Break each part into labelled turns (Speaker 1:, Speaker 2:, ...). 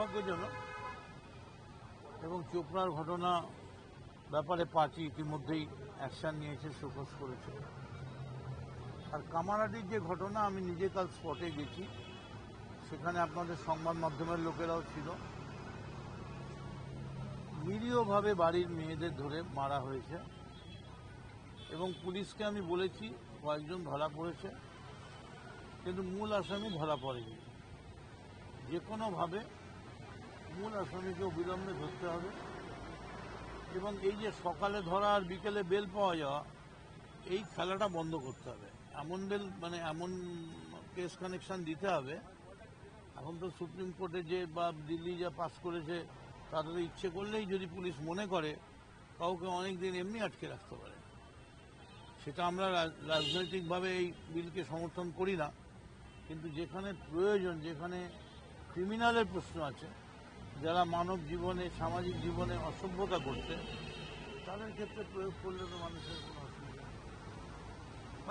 Speaker 1: দুর্ভাগ্যজনক এবং চোপড়ার ঘটনা ব্যাপারে পার্টি ইতিমধ্যেই অ্যাকশন নিয়েছে শোকস করেছে। আর কামারাটির যে ঘটনা, আমি নিজে কাল স্পটে গেছি। সেখানে আপনাদের সংবাদ মাধ্যমের লোকেরাও ছিল। নিরীহভাবে বাড়ির মেয়েদের ধরে মারা হয়েছে এবং পুলিশকে আমি বলেছি, কয়েকজন ধরা পড়েছে, কিন্তু মূল আসামি ধরা পড়েনি। যে কোনোভাবে মূল আসামিকে অবিলম্বে ধরতে হবে। এবং এই যে সকালে ধরা আর বিকেলে বেল পাওয়া যাওয়া, এই খেলাটা বন্ধ করতে হবে। এমন বেল মানে এমন কেস কানেকশন দিতে হবে। এখন তো সুপ্রিম কোর্টে যে বা দিল্লি যা পাস করেছে, তাদের ইচ্ছে করলেই যদি পুলিশ মনে করে, কাউকে অনেক দিন এমনি আটকে রাখতে পারে। সেটা আমরা রাজ- রাজনৈতিকভাবে এই বিলকে সমর্থন করি না। কিন্তু যেখানে প্রয়োজন, যেখানে ক্রিমিনালের প্রশ্ন আছে যারা মানব জীবনে, সামাজিক জীবনে অসভ্যতা করছে, তাদের ক্ষেত্রে প্রয়োগ করলে তো মানুষের কোনো অসুবিধা নেই।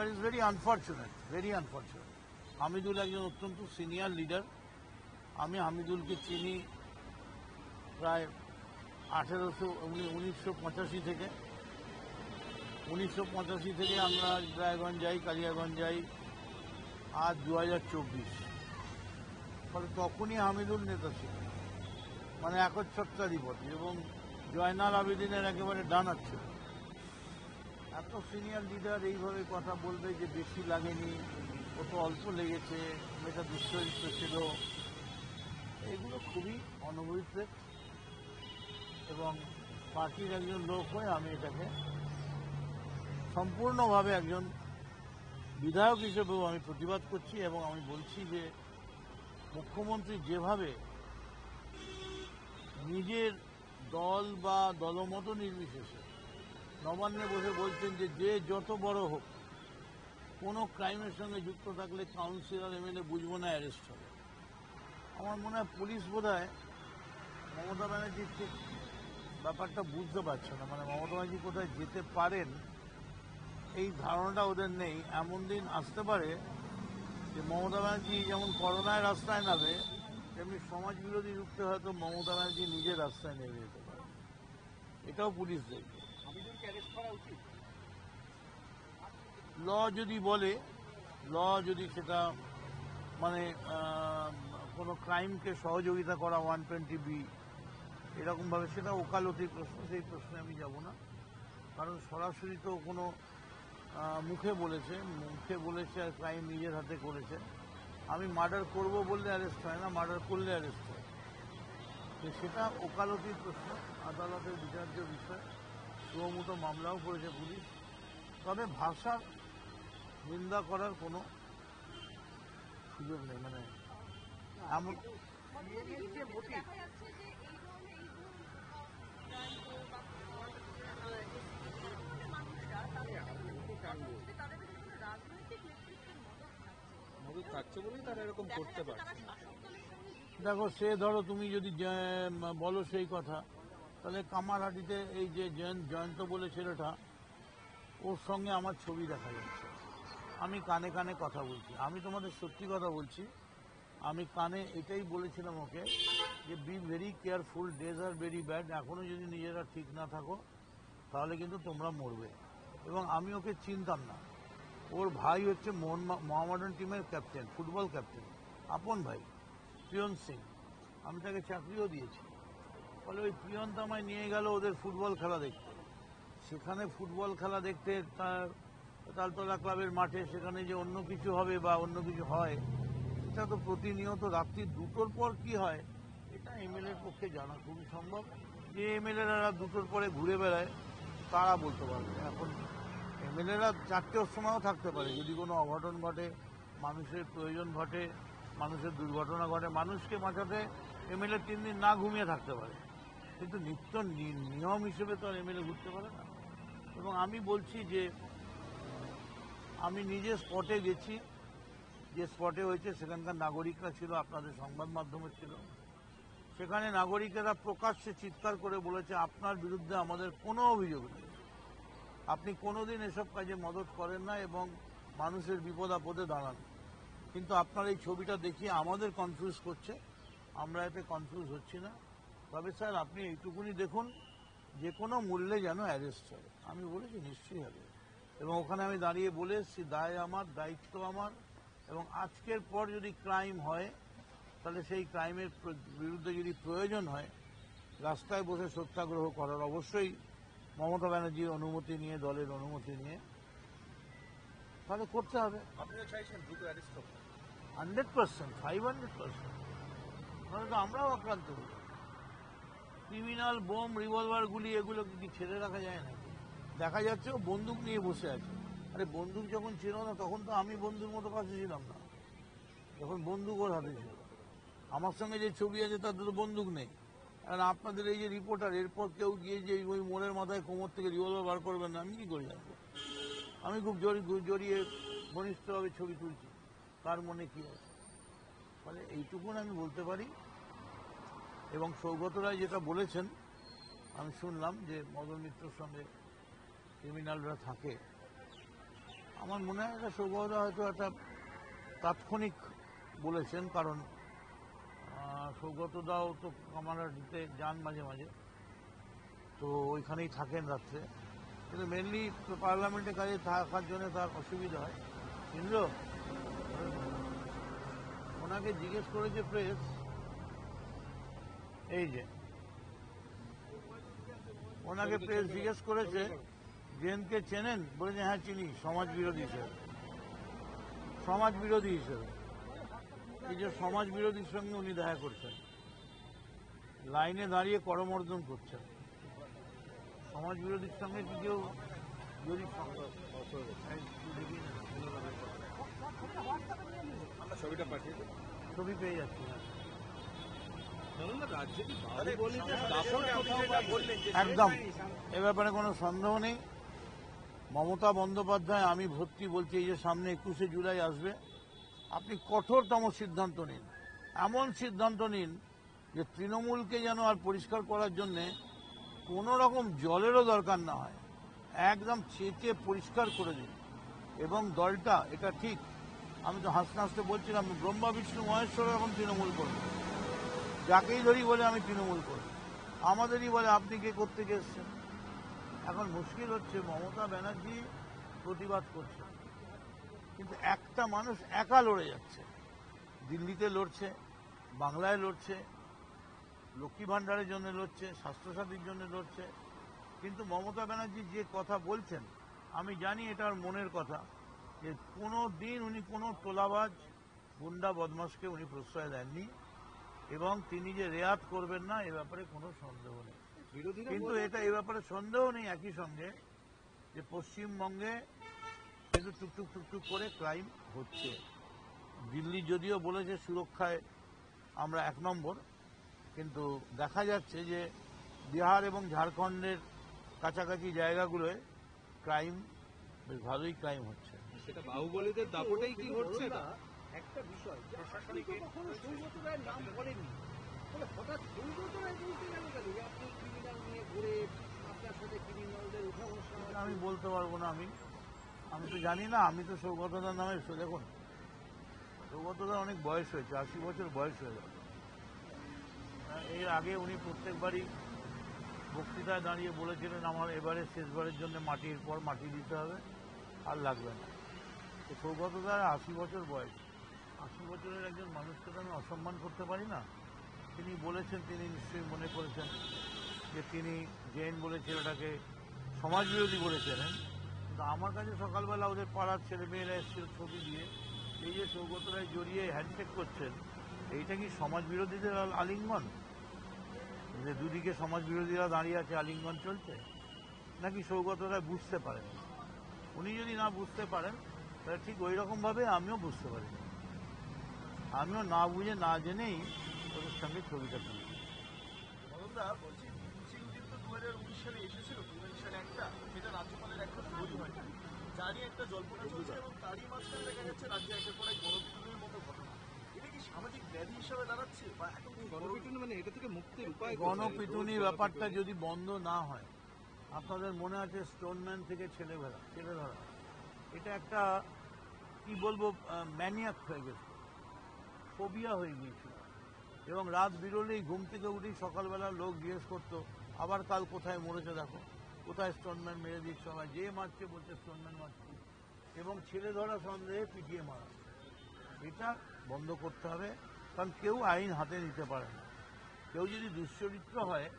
Speaker 1: It's very unfortunate very unfortunate Hamidul একজন অত্যন্ত সিনিয়র লিডার আমি হামিদুলকে চিনি প্রায় আঠেরোশো উনিশশো পঁচাশি থেকে। উনিশশো পঁচাশি থেকে আমরা রায়গঞ্জ যাই কালিয়াগঞ্জ যাই আজ দু হাজার চব্বিশ। ফলে তখনই হামিদুল নেতা ছিল মানে একচ্ছত্রাধিপতি এবং জয়নাল আবেদিনের একেবারে ডানার ছিল। এত সিনিয়র লিডার এইভাবে কথা বলবে যে বেশি লাগেনি কত অল্প লেগেছে, মেয়েটা দুশ্চরিত্র ছিল। এগুলো খুবই অনভিপ্রেত এবং পার্টির একজন লোক হয়ে আমি এটাকে সম্পূর্ণভাবে একজন বিধায়ক হিসেবেও আমি প্রতিবাদ করছি এবং আমি বলছি যে মুখ্যমন্ত্রী যেভাবে নিজের দল বা দলমত নির্বিশেষে। নবান্নে বসে বলছেন যে যে যত বড় হোক, কোনো ক্রাইমের সঙ্গে যুক্ত থাকলে কাউন্সিলর, এমএলএ বুঝব না, অ্যারেস্ট হবে। আমার মনে হয় পুলিশ বোধ হয় মমতা ব্যানার্জির ঠিক ব্যাপারটা বুঝতে পারছে না। মানে মমতা ব্যানার্জি কোথায় যেতে পারেন, এই ধারণাটা ওদের নেই। এমন দিন আসতে পারে যে, মমতা ব্যানার্জি যেমন করোনায় রাস্তায় নামে তেমনি সমাজ বিরোধী রুখতে হয়তো মমতা ব্যানার্জি নিজের রাস্তায় নেমে যেতে পারে। এটাও পুলিশ দেখবে। ল যদি বলে ল যদি সেটা মানে কোনো ক্রাইমকে সহযোগিতা করা ওয়ান টোয়েন্টি বি এরকমভাবে সেটা ওকালতির প্রশ্ন সেই প্রশ্নে আমি যাব না। কারণ সরাসরি তো কোনো মুখে বলেছে মুখে বলেছে আর ক্রাইম নিজের হাতে করেছে। আমি মার্ডার করব বললে অ্যারেস্ট হয় না, মার্ডার করলে অ্যারেস্ট হয়। তো সেটা ওকালতির প্রশ্ন, আদালতের বিচার্য বিষয়। সুমতো মামলাও করেছে পুলিশ। তবে ভাষার নিন্দা করার কোনো সুযোগ নেই মানে এমন
Speaker 2: থাকছে
Speaker 3: বলেই তারা এরকম করতে পারছে।
Speaker 1: দেখো সে ধরো তুমি যদি বলো সেই কথা তাহলে কামারহাটিতে এই যে জয়ন্ত জয়ন্ত বলে ছেলেটা ওর সঙ্গে আমার ছবি দেখা যাচ্ছে। আমি কানে কানে কথা বলছি। আমি তোমাদের সত্যি কথা বলছি আমি কানে এটাই বলেছিলাম ওকে যে বি ভেরি কেয়ারফুল ডেজ আর ভেরি ব্যাড এখনও যদি নিজেরা ঠিক না থাকো তাহলে কিন্তু তোমরা মরবে। এবং আমি ওকে চিনতাম না। ওর ভাই হচ্ছে মোহন মোহামেডান টিমের ক্যাপ্টেন, ফুটবল ক্যাপ্টেন, আপন ভাই, প্রিয়ন সিং। আমি তাকে চাকরিও দিয়েছি। ফলে ওই প্রিয়ন্ত আমায় নিয়ে গেল ওদের ফুটবল খেলা দেখতে। সেখানে ফুটবল খেলা দেখতে তার তালতলা ক্লাবের মাঠে, সেখানে যে অন্য কিছু হবে বা অন্য কিছু হয় এটা তো প্রতিনিয়ত রাত্রি দুটোর পর কি হয়, এটা এমএলএর পক্ষে জানা খুবই সম্ভব। যে এমএলএরা দুটোর পরে ঘুরে বেড়ায়, তারা বলতে পারবে। এখন এমএলএরা চারটের সময়ও থাকতে পারে। যদি কোনো অঘটন ঘটে, মানুষের প্রয়োজন ঘটে, মানুষের দুর্ঘটনা ঘটে, মানুষকে বাঁচাতে এমএলএ তিন দিন না ঘুমিয়ে থাকতে পারে। কিন্তু নিত্য নিয়ম হিসেবে তো আর এমএলএ ঘুরতে পারে না। এবং আমি বলছি যে, আমি নিজে স্পটে গেছি। যে স্পটে হয়েছে, সেখানকার নাগরিকরা ছিল, আপনাদের সংবাদ মাধ্যমে ছিল। সেখানে নাগরিকেরা প্রকাশ্যে চিৎকার করে বলেছে, আপনার বিরুদ্ধে আমাদের কোনো অভিযোগ নেই। আপনি কোনোদিন এসব কাজে মদত করেন না এবং মানুষের বিপদ আপদে দাঁড়ান। কিন্তু আপনার এই ছবিটা দেখিয়ে আমাদের কনফিউজ করছে। আমরা এতে কনফিউজ হচ্ছি না। তবে স্যার, আপনি এইটুকুনি দেখুন, যে কোনো মূল্যে যেন অ্যারেস্ট হয়। আমি বলেছি নিশ্চয়ই হবে। এবং ওখানে আমি দাঁড়িয়ে বলে এসেছি, দায় আমার, দায়িত্ব আমার। এবং আজকের পর যদি ক্রাইম হয়, তাহলে সেই ক্রাইমের বিরুদ্ধে যদি প্রয়োজন হয়, রাস্তায় বসে সত্যাগ্রহ করার অবশ্যই মমতা ব্যানার্জির অনুমতি নিয়ে দলের অনুমতি নিয়ে। তাহলে করতে হবে।
Speaker 3: আপনিও চাইছেন দ্রুত অ্যারেস্ট হোক।
Speaker 1: Hundred percent five hundred percent. তাহলে তো আমরাও আক্রান্ত হই ক্রিমিনাল বোম রিভলভার গুলি এগুলো কি ছেড়ে রাখা যায় না দেখা যাচ্ছে ও বন্দুক নিয়ে বসে আছে। আরে বন্দুক যখন ছিল না তখন তো আমি বন্ধুর মতো কাছে ছিলাম না। যখন বন্দুক ওর হাতে ছিল। আমার সঙ্গে যে ছবি আছে তাতে তো বন্দুক নেই। আর আপনাদের এই যে রিপোর্টার এরপর কেউ গিয়ে যে ওই মোড়ের মাথায় কোমর থেকে রিভলভার বার করবেন না, আমি কি করে জানব? আমি খুব জড়ি জড়িয়ে ঘনিষ্ঠভাবে ছবি তুলছি। কার মনে কি আছে? ফলে এইটুকুন আমি বলতে পারি। এবং সৌগত রায় যেটা বলেছেন, আমি শুনলাম যে মদন মিত্রর সঙ্গে ক্রিমিনালরা থাকে। আমার মনে হয় এটা সৌগত হয়তো একটা তাৎক্ষণিক বলেছেন, কারণ সৌগত দাও তো কামারা দিতে যান মাঝে মাঝে। তো ওইখানেই থাকেন রাত্রে। কিন্তু মেনলি পার্লামেন্টে কাজে থাকার জন্য তার অসুবিধা হয়। কিন্তু ওনাকে জিজ্ঞেস করেছে প্রেস এই যে। ওনাকে প্রেস জিজ্ঞেস করেছে, জেনকে চেনেন? বলেছে হ্যাঁ চিনি। সমাজ বিরোধী হিসেবে। সমাজ বিরোধী হিসেবে। এই যে সমাজ বিরোধীর সঙ্গে উনি দেখা করছেন। লাইনে দাঁড়িয়ে করমর্দন করছেন। সমাজ বিরোধীর সঙ্গে কি কেউ যদি
Speaker 3: ছবিটা পাঠিয়ে
Speaker 1: ছবি পেয়ে যাচ্ছি না
Speaker 3: রাজ্যে কি বাহুবলীতে দাপট কোথাও বা বললেন যে
Speaker 1: একদম। এ ব্যাপারে কোনো সন্দেহ নেই। মমতা বন্দ্যোপাধ্যায় আমি ভর্তি বলছি এই যে সামনে একুশে জুলাই আসবে আপনি কঠোরতম সিদ্ধান্ত নিন। এমন সিদ্ধান্ত নিন যে তৃণমূলকে যেন আর পরিষ্কার করার জন্যে কোনো রকম জলেরও দরকার না হয়। একদম চেঁচে পরিষ্কার করে দিন। এবং দলটা, এটা ঠিক, আমি তো হাসতে হাসতে বলছিলাম, ব্রহ্মা, বিষ্ণু মহেশ্বর এখন তৃণমূল করবে। যাকেই ধরি বলে আমি তৃণমূল করি। আমাদেরই বলে আপনি কে করতে এসছেন? এখন মুশকিল হচ্ছে, মমতা ব্যানার্জি প্রতিবাদ করছে কিন্তু একটা মানুষ একা লড়ে যাচ্ছে। দিল্লিতে লড়ছে বাংলায় লড়ছে লক্ষ্মী ভাণ্ডারের জন্য লড়ছে স্বাস্থ্যসাথীর জন্য লড়ছে। কিন্তু মমতা ব্যানার্জি যে কথা বলছেন আমি জানি এটার মনের কথা যে কোনো দিন উনি কোনো তোলাবাজ গুন্ডা বদমাসকে উনি প্রশ্রয় দেননি এবং তিনি যে রেয়াত করবেন না এ ব্যাপারে কোনো সন্দেহ নেই। কিন্তু এটা এ ব্যাপারে সন্দেহ নেই একই সঙ্গে যে পশ্চিমবঙ্গে কিন্তু টুকটুক টুকটুক করে ক্রাইম হচ্ছে। দিল্লি যদিও বলেছে সুরক্ষায় আমরা এক নম্বর কিন্তু দেখা যাচ্ছে যে বিহার এবং ঝাড়খণ্ডের কাছাকাছি জায়গাগুলোয় ক্রাইম বেশ ভালোই ক্রাইম হচ্ছে।
Speaker 3: সেটা বাহুবলীদের দাপটেই কি ঘটছে? না
Speaker 4: একটা বিষয় কখনো সৌগত রায়ের নাম তাহলে হঠাৎ সৌগত রায় বলতে গেল কেন? আপনি ক্রিমিনাল নিয়ে ঘুরে আপনার সাথে ক্রিমিনালদের উঠা বসা
Speaker 1: আমি বলতে পারব না আমি। আমি তো জানি না, আমি তো সৌগতদার নামে দেখুন সৌগতদার অনেক বয়স হয়েছে, আশি বছর বয়স হয়ে গেল। এর আগে উনি প্রত্যেকবারই বক্তৃতায় দাঁড়িয়ে বলেছিলেন, আমার এবারে শেষবারের জন্য মাটির পর মাটি দিতে হবে, আর লাগবে না। তো সৌগতদার আশি বছর বয়স। আশি বছরের একজন মানুষকে তো আমি অসম্মান করতে পারি না। তিনি বলেছেন, তিনি নিশ্চয়ই মনে করেছেন যে তিনি জেন বলে ছেলেটাকে সমাজবিরোধী বলেছিলেন কিন্তু আমার কাছে সকালবেলা ওদের পাড়ার ছেলে মেয়েরা এসেছিল ছবি দিয়ে এই যে সৌগত রায় জড়িয়ে হ্যান্ডশেক করছেন, এইটা কি সমাজ বিরোধীদের আলিঙ্গন? যে দুদিকে সমাজ বিরোধীরা দাঁড়িয়ে আছে, আলিঙ্গন চলছে? নাকি সৌগত রায় বুঝতে পারেন? উনি যদি না বুঝতে পারেন, তাহলে ঠিক ওই রকমভাবে আমিও বুঝতে পারি। আমিও না বুঝে, না জেনেই ওদের সঙ্গে ছবিটা তুলি।
Speaker 5: মদনদা হাজার উনিশ সালে এসেছিল একটা যেটা রাজ্যপালের একটা তৈরি হয়নি তারই একটা জল্পনা চলছে এবং তারই মাঝখানে দেখা যাচ্ছে রাজ্যে একের পর এক মতো ঘটনা। এটা কি সামাজিক ব্যাধি হিসাবে দাঁড়াচ্ছে বা এখন কি
Speaker 3: গণপিটুনি? মানে এটা থেকে মুক্তির উপায়?
Speaker 1: গণপিটুনি ব্যাপারটা যদি বন্ধ না হয় আপনাদের মনে আছে স্টোনম্যান থেকে ছেলে ধরা ছেলে ধরা এটা একটা কি বলব ম্যানিয়াক হয়ে গেছে। ফোবিয়া হয়ে গিয়েছিল। এবং রাত বিরলেই ঘুম থেকে উঠেই সকালবেলা লোক জিজ্ঞেস করতো আবার কাল কোথায় মরেছে দেখো। কোথায় স্টোনম্যান মেরে দিচ্ছে সবাই। যে মারছে বলছে স্টোনম্যান মারছে। এবং ছেলে ধরা সন্দেহে পিটিয়ে মারা। এটা বন্ধ করতে হবে। কারণ কেউ আইন হাতে নিতে পারে না। কেউ যদি দুশ্চরিত্র হয়,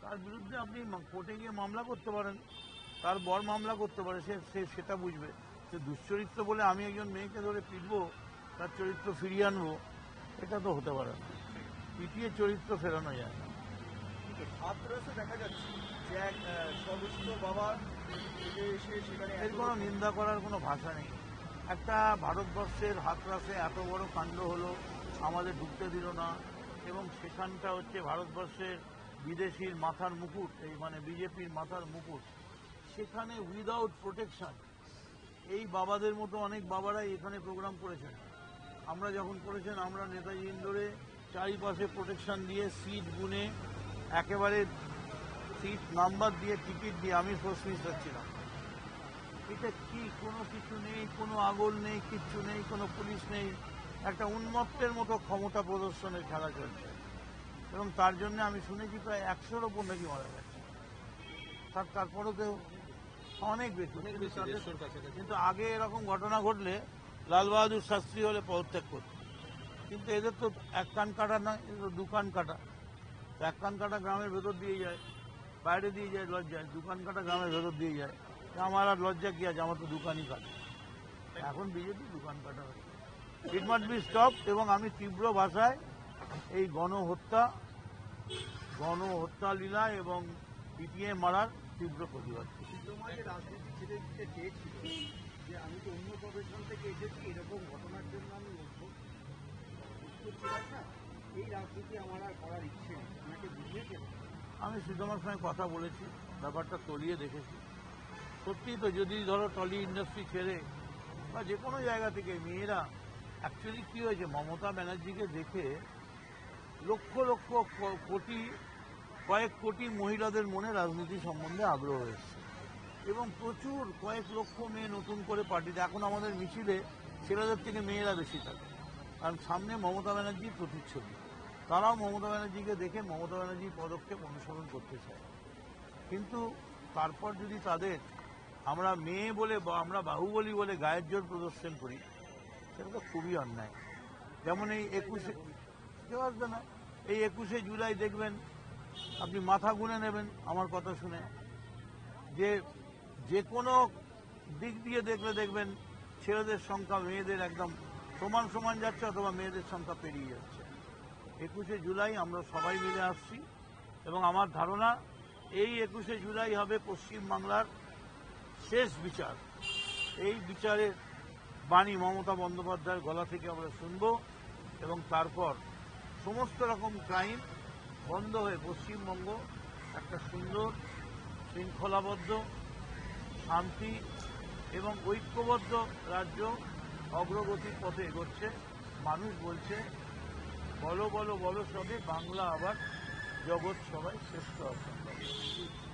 Speaker 1: তার বিরুদ্ধে আপনি কোর্টে গিয়ে মামলা করতে পারেন। তার বর মামলা করতে পারে। সে সে সেটা বুঝবে। সে দুশ্চরিত্র বলে আমি একজন মেয়েকে ধরে পিটবো, তার চরিত্র ফিরিয়ে আনব, এটা তো হতে পারে না। পিটিয়ে চরিত্র ফেরানো যায় না।
Speaker 5: দেখা যাচ্ছে সদস্য এসে
Speaker 1: এর কোনো নিন্দা করার কোনো ভাষা নেই। একটা ভারতবর্ষের হাতরাসে এত বড় কাণ্ড হলো, আমাদের ঢুকতে দিল না, এবং সেখানটা হচ্ছে ভারতবর্ষের বিদেশির মাথার মুকুট, এই মানে বিজেপির মাথার মুকুট। সেখানে উইদাউট প্রোটেকশন এই বাবাদের মতো অনেক বাবারাই এখানে প্রোগ্রাম করেছেন। আমরা যখন করেছেন, আমরা নেতাজি ইন্দোরে চারিপাশে প্রোটেকশন দিয়ে, সিট গুনে একেবারে সিট নাম্বার দিয়ে টিকিট দিয়ে আমি ফার্স্ট যাচ্ছিলাম এটা কি কোনো কিছু নেই কোনো আগল নেই কিচ্ছু নেই কোনো পুলিশ নেই একটা উন্মত্তের মতো ক্ষমতা প্রদর্শনের খেলা চলছে। এবং তার জন্য আমি শুনেছি প্রায় একশোর ওপর নাকি মারা গেছে। তার তারপরেও কেউ অনেক বেশি কিন্তু আগে এরকম ঘটনা ঘটলে লাল বাহাদুর শাস্ত্রী হলে পদত্যাগ করত। কিন্তু এদের তো এক কান কাটা নয় এদের তো দু কান কাটা। এক কাটা গ্রামের ভেতর দিয়ে যায়, বাইরে দিয়ে যায় লজ্জায় দোকান কাটা গ্রামের ভেতর দিয়ে যায়। আমার আর লজ্জা কি আছে? আমার তো দোকানই কাটে। এখন বিজেপি দোকান কাটা হচ্ছে ইট মাস্ট বি স্টপ এবং আমি তীব্র ভাষায় এই গণহত্যা গণহত্যা লীলা এবং পিটিএ মারার তীব্র প্রতিবাদ
Speaker 4: এই রাজনীতি আমার আর করার ইচ্ছে
Speaker 1: আমি সুষমার সঙ্গে কথা বলেছি, ব্যাপারটা তলিয়ে দেখেছি। সত্যিই তো, যদি ধরো টলি ইন্ডাস্ট্রি ছেড়ে বা যে কোনো জায়গা থেকে মেয়েরা অ্যাকচুয়ালি কী হয়েছে, মমতা ব্যানার্জিকে দেখে লক্ষ লক্ষ কোটি, কয়েক কোটি মহিলাদের মনে রাজনীতি সম্বন্ধে আগ্রহ হয়েছে এবং প্রচুর কয়েক লক্ষ মেয়ে নতুন করে পার্টিতে, এখন আমাদের মিছিলে ছেলেদের থেকে মেয়েরা বেশি থাকে। কারণ সামনে মমতা ব্যানার্জির প্রতিচ্ছবি। তারাও মমতা ব্যানার্জিকে দেখে মমতা ব্যানার্জির পদক্ষেপ অনুসরণ করতে চায়। কিন্তু তারপর যদি তাদের আমরা মেয়ে বলে বা আমরা বাহুবলী বলে গায়ের জোর প্রদর্শন করি, সেটা তো খুবই অন্যায়। যেমন এই একুশে কেউ আসবে না। এই একুশে জুলাই দেখবেন, আপনি মাথা গুনে নেবেন আমার কথা শুনে। যে যে কোনো দিক দিয়ে দেখলে দেখবেন ছেলেদের সংখ্যা মেয়েদের একদম সমান সমান যাচ্ছে অথবা মেয়েদের সংখ্যা পেরিয়ে যাচ্ছে। একুশে জুলাই আমরা সবাই মিলে আসছি এবং আমার ধারণা এই একুশে জুলাই হবে পশ্চিমবাংলার শেষ বিচার। এই বিচারের বাণী মমতা বন্দ্যোপাধ্যায়ের গলা থেকে আমরা শুনব এবং তারপর সমস্ত রকম ক্রাইম বন্ধ হয়ে পশ্চিমবঙ্গ একটা সুন্দর, শৃঙ্খলাবদ্ধ, শান্তি এবং ঐক্যবদ্ধ রাজ্য অগ্রগতির পথে এগোচ্ছে। মানুষ বলছে বলো বলো বলো সবে বাংলা আবার জগৎ সবাই শ্রেষ্ঠ অসম্ভব